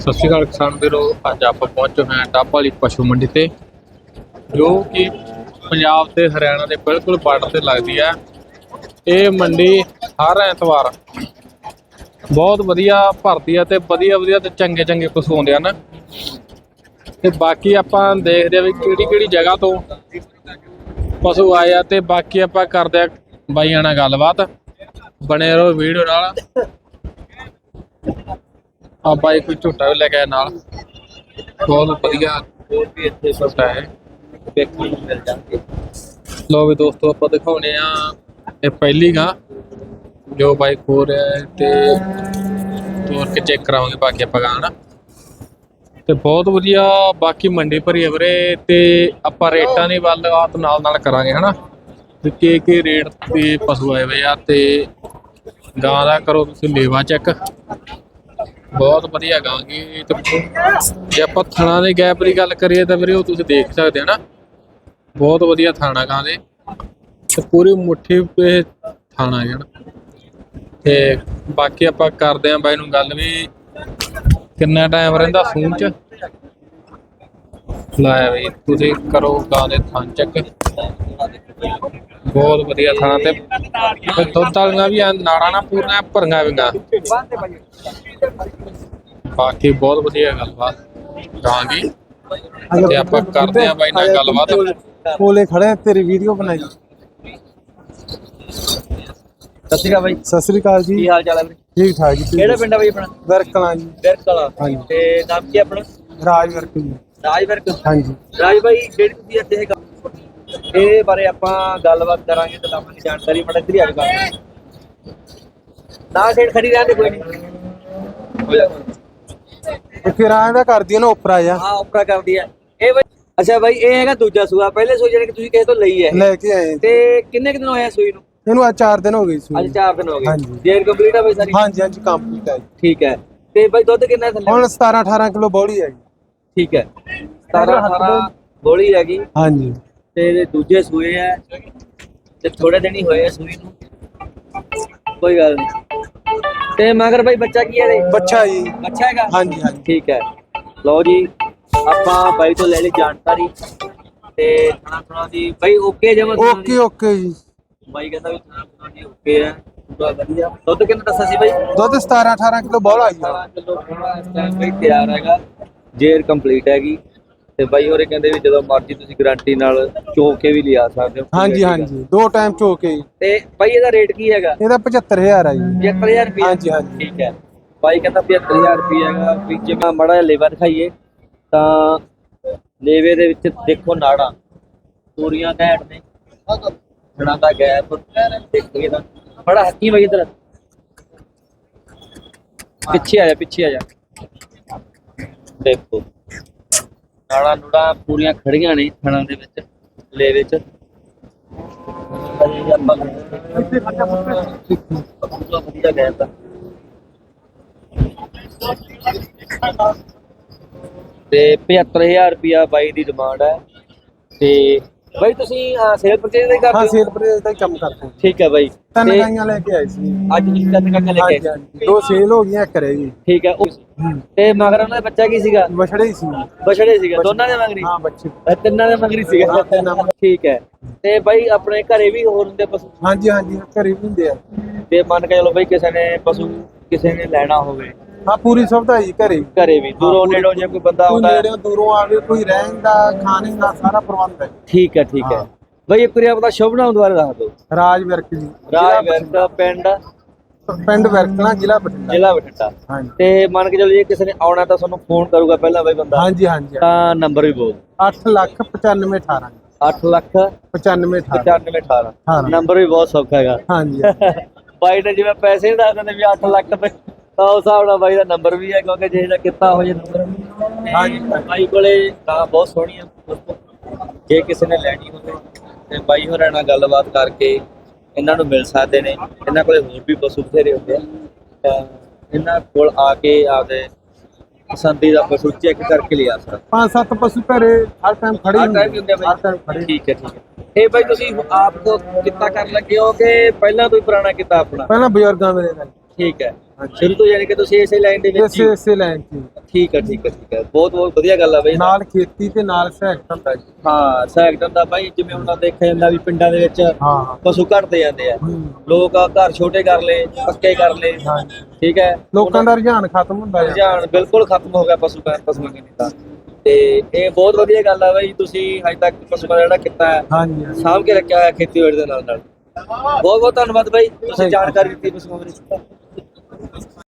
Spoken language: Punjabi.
ਸਤਿ ਸ਼੍ਰੀ ਅਕਾਲ ਕਿਸਾਨ ਵੀਰੋ, ਅੱਜ ਆਪਾਂ ਪਹੁੰਚੇ ਹਾਂ ਟਾਪ ਵਾਲੀ ਪਸ਼ੂ ਮੰਡੀ ਤੇ, ਜੋ ਕਿ ਪੰਜਾਬ ਤੇ ਹਰਿਆਣਾ ਦੇ ਬਿਲਕੁਲ ਬਾਰਡਰ ਤੇ ਲੱਗਦੀ ਹੈ। ਇਹ ਮੰਡੀ ਹਰ ਐਤਵਾਰ ਬਹੁਤ ਵਧੀਆ ਭਰਦੀ ਹੈ ਤੇ ਵਧੀਆ ਵਧੀਆ ਤੇ ਚੰਗੇ ਚੰਗੇ ਪਸ਼ੂ ਆਉਂਦੇ ਹਨ। ਤੇ ਬਾਕੀ ਆਪਾਂ ਦੇਖਦੇ ਆ ਵੀ ਕਿਹੜੀ ਕਿਹੜੀ ਜਗ੍ਹਾ ਤੋਂ ਪਸ਼ੂ ਆਏ ਆ ਤੇ ਬਾਕੀ ਆਪਾਂ ਕਰਦੇ ਆ ਬਾਈਆਂ ਨਾਲ ਗੱਲਬਾਤ। ਬਣੇ ਰਹੋ ਵੀਡੀਓ ਨਾਲ। ਆ ਬਾਈ ਕੋਈ ਝੋਟਾ ਵੀ ਲੈ ਕੇ ਆਇਆ ਨਾਲ। ਬਹੁਤ ਵਧੀਆ, ਹੋਰ ਵੀ ਇੱਥੇ ਝੋਟਾ ਹੈ। ਵੇਖਣ ਨੂੰ ਮਿਲ ਜਾਣਗੇ। ਲੋ ਵੀ ਦੋਸਤੋ, ਆਪਾਂ ਦਿਖਾਉਣੇ ਆ ਇਹ ਪਹਿਲੀ ਗਾਂ, ਜੋ ਬਾਈਕ ਹੋ ਰਿਹਾ ਹੈ ਤੇ ਤੋਰ ਕੇ ਚੈੱਕ ਕਰਾਵਾਂਗੇ ਬਾਕੀ ਆਪਾਂ ਗਾਣਾ ਤੇ ਬਹੁਤ ਵਧੀਆ, ਬਾਕੀ ਮੰਡੀ ਭਰੀ ਹੈ ਵੀਰੇ, ਤੇ ਆਪਾਂ ਰੇਟਾਂ ਦੀ ਗੱਲਬਾਤ ਨਾਲ ਨਾਲ ਕਰਾਂਗੇ, ਹਨਾ? ਵੀ ਕੀ ਕੀ ਰੇਟ ਤੇ ਪਸ਼ੂ ਆਏ ਹੋਏ ਆ, ਤੇ ਗਾਂ ਦਾ ਕਰੋ ਤੁਸੀਂ ਲੇਵਾ ਚੈੱਕ। ਬਹੁਤ ਵਧੀਆ ਗਾਂਗੀ ਤੇ ਜੇ ਆਪਾਂ ਥਣਾ ਦੇ ਗੈਪ ਦੀ ਗੱਲ ਕਰੀਏ ਤਾਂ ਵੀਰੇ ਉਹ ਤੁਸੀਂ ਦੇਖ ਸਕਦੇ ਹੋ ਨਾ। ਬਹੁਤ ਵਧੀਆ ਥਾਣਾ ਗਾਂ ਦੇ। ਤੇ ਪੂਰੀ ਮੁੱਠੀ ਤੇ ਥਾਣਾ ਜਣ ਤੇ ਬਾਕੀ ਆਪਾਂ ਕਰਦੇ ਆਂ ਬਾਈ ਨੂੰ ਗੱਲ ਵੀ। ਕਿੰਨਾ ਟਾਈਮ ਰਹਿੰਦਾ ਫੋਨ ਚ? ਲਾਇਆ ਵੀ ਤੁਸੀਂ ਕਰੋ ਗਾਂ ਦੇ ਥਾਂ ਚੱਕ। ਬਹੁਤ ਵਧੀਆ ਥਾਣਾ ਤੇ। ਦੁੱਧ ਵਾਲੀਆਂ ਵੀ ਆ, ਨਾੜਾਂ ਨਾ ਪੂਰੀਆਂ, ਭਰੀਆਂ ਵੀਆਂ ਬਾਕੀ ਬਹੁਤ ਵਧੀਆ ਗੱਲਬਾਤ ਗਾਂ ਦੀ। ਤੇ ਆਪਾਂ ਕਰਦੇ ਆਂ ਬਾਈ ਨਾਲ ਗੱਲਬਾਤ। ਕੋਲੇ ਖੜੇ ਤੇਰੀ ਵੀਡੀਓ ਬਣਾਈ। ਸਤਿ ਸ਼੍ਰੀ ਅਕਾਲ ਬਾਈ। ਸਤਿ ਸ੍ਰੀ ਅਕਾਲ ਜੀ। ਕੀ ਹਾਲ ਚਾਲ ਹੈ ਵੀਰੇ? ਠੀਕ ਠਾਕ ਜੀ ਕਿਹੜਾ ਪਿੰਡ ਆ ਬਾਈ ਆਪਣਾ? ਵਰਕਲਾਂ ਜੀ। ਬਿਰਕ ਵਾਲਾ ਹਾਂਜੀ। ਤੇ ਨਾਮ ਕੀ ਆਪਣਾ? ਰਾਜ ਵਰਕ ਜੀ। ਰਾਜ ਬਿਰਕ ਹਾਂਜੀ। ਰਾਜ ਬਾਈ ਜਿਹੜੀ ਤੁਸੀਂ ਅੱਜ ਇਹ ਗੱਲ ਇਹ ਬਾਰੇ ਆਪਾਂ ਗੱਲਬਾਤ ਕਰਾਂਗੇ ਤੇ ਲਾਵਾਂਗੇ ਜਾਣਕਾਰੀ ਬੜਾ ਇੱਧਰ ਹੀ ਆ ਜਾਊਗਾ ਨਾ ਸੇਡ ਖੜੀ ਰਹਿੰਦੇ ਕੋਈ ਨਹੀਂ। ਹੋ ਜਾ ਇਹ ਕਿਰਾਏ ਦਾ ਕਰਦੀ ਨਾ ਉੱਪਰ ਆ ਜਾ ਹਾਂ ਉਪਰਾ ਕਰਦੀ ਹੈ ਇਹ ਬਾਈ ਅੱਛਾ ਬਾਈ ਇਹ ਹੈਗਾ ਦੂਜਾ ਸੂਆ। ਪਹਿਲੇ ਸੂਆ ਜਿਹੜੇ ਕਿ ਤੁਸੀਂ ਕਿਸੇ ਤੋਂ ਲਈ ਹੈ। ਲੈ ਕੇ ਆਏ। ਤੇ ਕਿੰਨੇ ਕੁ ਦਿਨ ਹੋਏ ਆ ਸੂਈ ਨੂੰ? ਇਹਨੂੰ ਅੱਜ 4 ਦਿਨ ਹੋ ਗਏ ਸੀ ਅੱਜ 4 ਦਿਨ ਹੋ ਗਏ। ਹਾਂਜੀ। ਜੇਰ ਕੰਪਲੀਟ ਆ ਬਾਈ ਸਾਰੀ? ਹਾਂਜੀ ਹਾਂਜੀ ਕੰਪਲੀਟ ਹੈ। ਠੀਕ ਹੈ। ਤੇ ਬਾਈ ਦੁੱਧ ਕਿੰਨਾ ਥੱਲੇ? ਹੁਣ 17 18 ਕਿਲੋ ਬੌਲੀ ਹੈ ਜੀ। ਠੀਕ ਹੈ। 17 18 ਗੋਲੀ ਹੈਗੀ ਹਾਂਜੀ। ਤੇ ਦੂਜੇ ਸੂਏ ਆ। ਤੇ ਥੋੜੇ ਦਿਨ ਹੀ ਹੋਏ ਆ ਸੂਈ ਨੂੰ। ਕੋਈ ਗੱਲ ਨਹੀਂ। ਤੇ ਮਗਰ ਬਾਈ ਬੱਚਾ ਕੀ ਹੈ ਇਹਦੇ? ਬੱਚਾ ਜੀ। ਬੱਚਾ ਹੈਗਾ? ਹਾਂਜੀ ਹਾਂਜੀ। ਠੀਕ ਹੈ। ਲਓ ਜੀ ਆਪਾਂ ਬਾਈ ਤੋਂ ਲੈ ਲਈ ਜਾਣਕਾਰੀ ਤੇ ਥੋੜਾ ਥੋੜਾ ਦੀ। ਬਾਈ ਓਕੇ ਜਮਾ ਓਕੇ ਓਕੇ ਜੀ। ਬਾਈ ਕਹਿੰਦਾ ਵੀ ਥੋੜਾ ਥੋੜਾ ਦੀ ਓਕੇ ਹੈ ਪੂਰਾ ਵਧੀਆ। ਦੁੱਧ ਕਿੰਨਾ ਦੱਸਿਆ ਸੀ ਬਾਈ? ਦੁੱਧ 17 18 ਕਿਲੋ ਬੌਲਾ ਜੀ। 17 ਕਿਲੋ ਥੋੜਾ ਇਸ ਟਾਈਮ ਬਾਈ ਤਿਆਰ ਹੈਗਾ ਜੇਰ ਕੰਪਲੀਟ ਹੈਗੀ। ਤੇ ਬਾਈ ਹੋਰੇ ਕਹਿੰਦੇ ਵੀ ਜਦੋਂ ਮਰਜ਼ੀ ਤੁਸੀਂ ਗਾਰੰਟੀ ਨਾਲ ਚੋ ਕੇ ਵੀ ਲਿਆ ਸਕਦੇ ਹੋ। ਹਾਂਜੀ ਹਾਂਜੀ। ਦੋ ਟਾਈਮ ਚੋਕੇ ਜੀ। ਤੇ ਬਾਈ ਇਹਦਾ ਰੇਟ ਕੀ ਹੈਗਾ? ਇਹਦਾ 75000 ਆ ਜੀ। 75000 ਰੁਪਏ ਹਾਂਜੀ, ਹਾਂਜੀ। ਠੀਕ ਹੈ। ਬਾਈ ਕਹਿੰਦਾ 75000 ਰੁਪਏ ਹੈਗਾ। ਵੀ ਜੇ ਮੈਂ ਮੜਾ ਜਿਹਾ ਲੇਵਾ ਦਿਖਾਈਏ ਤਾਂ ਲੇਵੇ ਦੇ ਵਿੱਚ ਦੇਖੋ ਨਾੜਾਂ। ਪੂਰੀਆਂ ਘੈਂਟ ਨੇ। ਜਣਾ ਦਾ ਗੈਪ। ਦੇਖੀਏ ਤਾਂ। ਬੜਾ ਹੱਕੀ ਬਾਈ ਇਧਰ। ਪਿੱਛੇ ਆ ਜਾ ਪਿੱਛੇ ਆ ਜਾ। ਦੇਖੋ। ਨਾੜਾਂ ਨੂੜਾਂ ਪੂਰੀਆਂ ਖੜੀਆਂ ਨੇ ਥਣਾਂ ਦੇ ਵਿੱਚ ਲੇਵੇ ਚ ਅਜੇ ਆਪਾਂ ਪੂਰਾ ਵਧੀਆ ਗੈਪ ਦਾ ਤੇ 75000 ਰੁਪਿਆ ਬਾਈ ਦੀ ਡਿਮਾਂਡ ਹੈ। ਤੇ ਬਾਈ ਤੁਸੀਂ ਸੇਲ ਪਰਚੇਜ ਦਾ ਹੀ ਹਾਂ ਕਰਦੇ ਹੋ ਸੇਲ ਪ੍ਰੇਸ ਦਾ ਹੀ ਕੰਮ ਕਰਦੇ ਹਾਂ। ਠੀਕ ਹੈ ਬਾਈ। ਤਿੰਨ ਤੇ ਗਾਈਆਂ ਲੈ ਕੇ ਆਏ ਸੀ। ਅੱਜ ਤੁਸੀਂ ਤਿੰਨ ਕੱਕੇ ਲੈ ਕੇ ਆਏ। ਹਾਂਜੀ ਦੋ ਸੇਲ ਹੋ ਗਈਆਂ ਇੱਕ ਰਹਿ ਗਈ। ਠੀਕ ਹੈ ਉਹ- ਤੇ ਮਗਰ ਉਹਨਾਂ ਦਾ ਬੱਚਾ ਕੀ ਸੀਗਾ? ਬਛੜੇ ਹੀ ਸੀ। ਬਛੜੇ ਸੀਗਾ। ਦੋਨਾਂ ਦੇ ਮਗਰੀ ਹਾਂ? ਬੱਚੇ। ਅ, ਤਿੰਨਾਂ ਦੇ ਮਗਰੀ ਸੀਗਾ। ਹਾਂ, ਤਿੰਨਾਂ ਮਗਰੀ। ਠੀਕ ਹੈ। ਤੇ ਬਾਈ ਆਪਣੇ ਘਰੇ ਵੀ ਹੋਰ ਹੁੰਦੇ ਪਸ਼ੂ? ਹਾਂਜੀ ਹਾਂਜੀ ਘਰੇ ਵੀ ਹੁੰਦੇ ਆ। ਤੇ ਮੰਨ ਕੇ ਚਲੋ ਬਾਈ ਕਿਸੇ ਨੇ ਪਸ਼ੂ ਕਿਸੇ ਨੇ ਲੈਣਾ ਹੋਵੇ। ਹਾਂ ਪੂਰੀ ਸੁਵਿਧਾ ਜੀ ਘਰੇ ਘਰੇ ਵੀ ਦੂਰੋਂ ਨੇੜੋਂ ਜੇ ਕੋਈ ਬੰਦਾ ਕੋਈ ਆਉਂਦਾ ਹੈ। ਨੇੜਿਓਂ ਦੂਰੋਂ ਆਵੇ ਕੋਈ ਰਹਿਣ ਦਾ ਖਾਣੇ ਦਾ ਸਾਰਾ ਪ੍ਰਬੰਧ ਹੈ। ਠੀਕ ਹੈ ਠੀਕ ਹੈ। ਹਾਂ। ਬਾਈ ਇੱਕ ਵਾਰੀ ਆਪਣਾ ਸ਼ੁਭ ਨਾਮ ਦੁਬਾਰਾ ਦੱਸ ਦਿਓ। ਰਾਜ ਵਿਰਕ ਜੀ। ਰਾਜ ਵਿਰਕ ਪਿੰਡ? ਪਿੰਡ ਵਿਰਕਣਾ ਜ਼ਿਲ੍ਹਾ ਬਠਿੰਡਾ। ਜ਼ਿਲ੍ਹਾ ਬਠਿੰਡਾ। ਹਾਂਜੀ। ਤੇ ਮੰਨ ਕੇ ਚਲੋ ਜੇ ਕਿਸੇ ਨੇ ਆਉਣਾ ਤਾਂ ਤੁਹਾਨੂੰ ਫੋਨ ਕਰੂਗਾ ਪਹਿਲਾਂ ਬਾਈ ਬੰਦਾ। ਹਾਂਜੀ ਹਾਂਜੀ। ਤਾਂ ਨੰਬਰ ਵੀ ਬੋਲ। 8 ਲੱਖ 95 18 8 ਲੱਖ 95 18 95 18 ਹਾਂ। ਨੰਬਰ ਵੀ ਬਹੁਤ ਸੌਖਾ ਹੈਗਾ। ਹਾਂਜੀ। ਬਾਈ ਨੇ ਜਿਵੇਂ ਪੈਸੇ ਦੱਸ ਦਿੰਦੇ ਵੀ 8 ਲੱਖ ਰੁਪਏ। ਤਾਂ ਉਸ ਹਿਸਾਬ ਨਾਲ ਬਾਈ ਦਾ ਨੰਬਰ ਵੀ ਹੈ ਕਿਉਂਕਿ ਜੇ ਇਹਦਾ ਕਿੱਤਾ ਹੋ ਜੇ ਨੰਬਰ ਹਾਂਜੀ। ਬਾਈ ਕੋਲੇ ਤਾਂ ਬਹੁਤ ਸੋਹਣੀ ਆ ਜੇ ਕਿਸੇ ਨੇ ਲੈਣੀ ਹੋਵੇ ਤੇ ਬਾਈ ਹੋਰਾਂ ਨਾਲ ਗੱਲਬਾਤ ਕਰਕੇ ਇਹਨਾਂ ਨੂੰ ਮਿਲ ਸਕਦੇ ਨੇ। ਇਹਨਾਂ ਕੋਲੇ ਹੋਰ ਵੀ ਪਸ਼ੂ ਬਥੇਰੇ ਹੁੰਦੇ ਆ। ਤਾਂ ਇਹਨਾਂ ਕੋਲ ਆ ਕੇ ਆਪਦੇ ਪਸੰਦੀਦਾ ਪਸ਼ੂ ਚੈੱਕ ਕਰਕੇ ਲਿਆ ਸਕਦਾ। ਪੰਜ ਸੱਤ ਪਸ਼ੂ ਘਰੇ ਹਰ ਟਾਈਮ ਖੜੇ ਹਰ ਟਾਈਮ ਹੁੰਦੇ ਆ ਹਰ ਟਾਈਮ ਬਾਈ। ਖੜੇ ਠੀਕ ਹੈ ਠੀਕ ਹੈ। ਇਹ ਬਾਈ ਤੁਸੀਂ ਆਪ ਕੋ ਕਿੱਤਾ ਕਰਨ ਲੱਗੇ ਹੋ ਕਿ ਪਹਿਲਾਂ ਤੋਂ ਹੀ ਪੁਰਾਣਾ ਕਿੱਤਾ ਆਪਣਾ? ਪਹਿਲਾਂ ਬਜ਼ੁਰਗਾਂ ਵੇਲੇ ਦਾ। ਠੀਕ ਹੈ। ਸ਼ੁਰੂ ਤੋਂ ਯਾਨੀ ਕਿ ਤੁਸੀਂ ਇਸੇ ਲਾਈਨ ਦੇ ਵਿੱਚ ਹੀ ਇਸੇ ਇਸੇ ਲਾਈਨ ਚ ਠੀਕ ਹੈ ਠੀਕ ਹੈ ਠੀਕ ਹੈ। ਬਹੁਤ ਬਹੁਤ ਵਧੀਆ ਗੱਲ ਆ ਬਈ। ਨਾਲ ਖੇਤੀ ਤੇ ਨਾਲ ਸਹਾਇਕ ਜੀ। ਹਾਂ ਸੈਕਟਰ ਦਾ ਬਾਈ ਜਿਵੇਂ ਹੁਣ ਦੇਖਿਆ ਜਾਂਦਾ ਵੀ ਪਿੰਡਾਂ ਦੇ ਵਿੱਚ ਹਾਂ ਪਸ਼ੂ ਘਟਦੇ ਜਾਂਦੇ ਆ। ਹੂੰ। ਲੋਕ ਘਰ ਛੋਟੇ ਕਰ ਲਏ ਪੱਕੇ ਕਰ ਲਏ ਠੀਕ ਹੈ। ਲੋਕਾਂ ਦਾ ਰੁਝਾਨ ਖਤਮ ਹੁੰਦਾ ਜਾਂਦਾ ਰੁਝਾਨ ਬਿਲਕੁਲ ਖਤਮ ਹੋ ਗਿਆ ਪਸ਼ੂ ਪਾਲਣ ਪਸ਼ੂਆਂ ਦੇ ਦਾ ਤੇ ਇਹ ਬਹੁਤ ਵਧੀਆ ਗੱਲ ਆ ਬਈ। ਤੁਸੀਂ ਹਜੇ ਤੱਕ ਪਸ਼ੂ ਪਾਲਣ ਜਿਹੜਾ ਕੀਤਾ ਹੈ ਹਾਂਜੀ ਹਾਂਜੀ। ਸਾਂਭ ਕੇ ਰੱਖਿਆ ਹੋਇਆ ਖੇਤੀਬਾੜੀ ਦੇ ਨਾਲ ਨਾਲ ਬਹੁਤ ਬਹੁਤ ਧੰਨਵਾਦ ਬਾਈ। ਤੁਸੀਂ। ਜਾਣਕਾਰੀ ਦਿੱਤੀ ਪਸ਼ੂਆਂ ਬਾਰੇ।